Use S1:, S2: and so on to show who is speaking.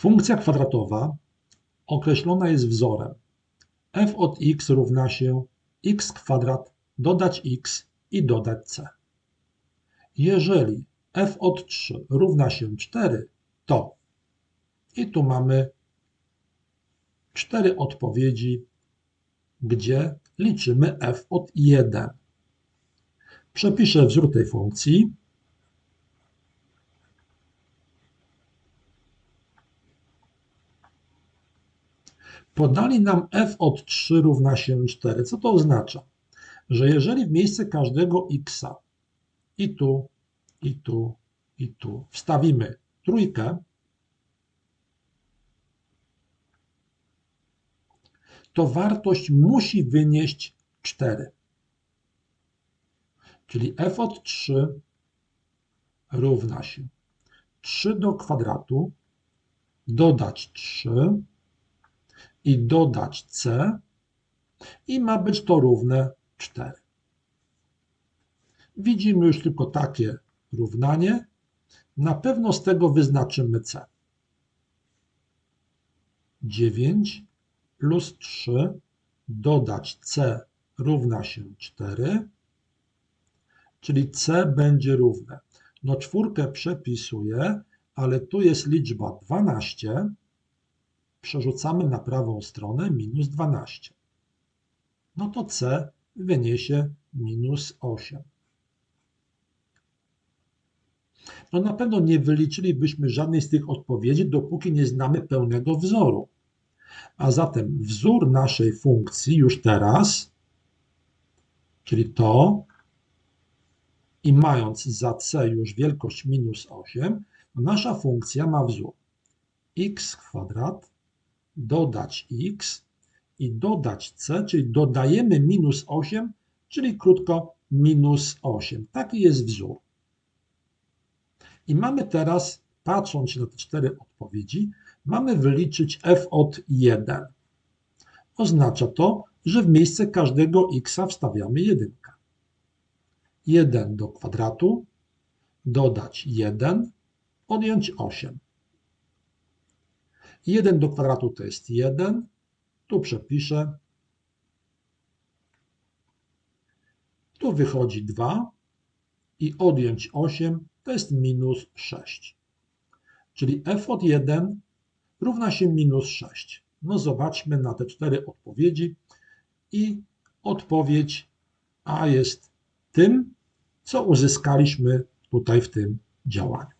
S1: Funkcja kwadratowa określona jest wzorem f od x równa się x kwadrat dodać x i dodać c. Jeżeli f od 3 równa się 4, to i tu mamy cztery odpowiedzi, gdzie liczymy f od 1. Przepiszę wzór tej funkcji. Podali nam f od 3 równa się 4. Co to oznacza? Że jeżeli w miejsce każdego x i tu, i tu, i tu wstawimy trójkę, to wartość musi wynieść 4. Czyli f od 3 równa się 3 do kwadratu dodać 3 i dodać c i ma być to równe 4. Widzimy już tylko takie równanie. Na pewno z tego wyznaczymy c. 9 plus 3 dodać c równa się 4, czyli c będzie równe. No czwórkę przepisuję, ale tu jest liczba 12, przerzucamy na prawą stronę minus 12. No to c wyniesie minus 8. No na pewno nie wyliczylibyśmy żadnej z tych odpowiedzi, dopóki nie znamy pełnego wzoru. A zatem wzór naszej funkcji już teraz, czyli to, i mając za c już wielkość minus 8, nasza funkcja ma wzór x kwadrat dodać x i dodać c, czyli dodajemy minus 8, czyli krótko minus 8. Taki jest wzór. I mamy teraz, patrząc na te cztery odpowiedzi, mamy wyliczyć f od 1. Oznacza to, że w miejsce każdego x wstawiamy 1. 1 do kwadratu, dodać 1, odjąć 8. 1 do kwadratu to jest 1, tu przepiszę, tu wychodzi 2 i odjąć 8 to jest minus 6. Czyli f od 1 równa się minus 6. No zobaczmy na te cztery odpowiedzi i odpowiedź A jest tym, co uzyskaliśmy tutaj w tym działaniu.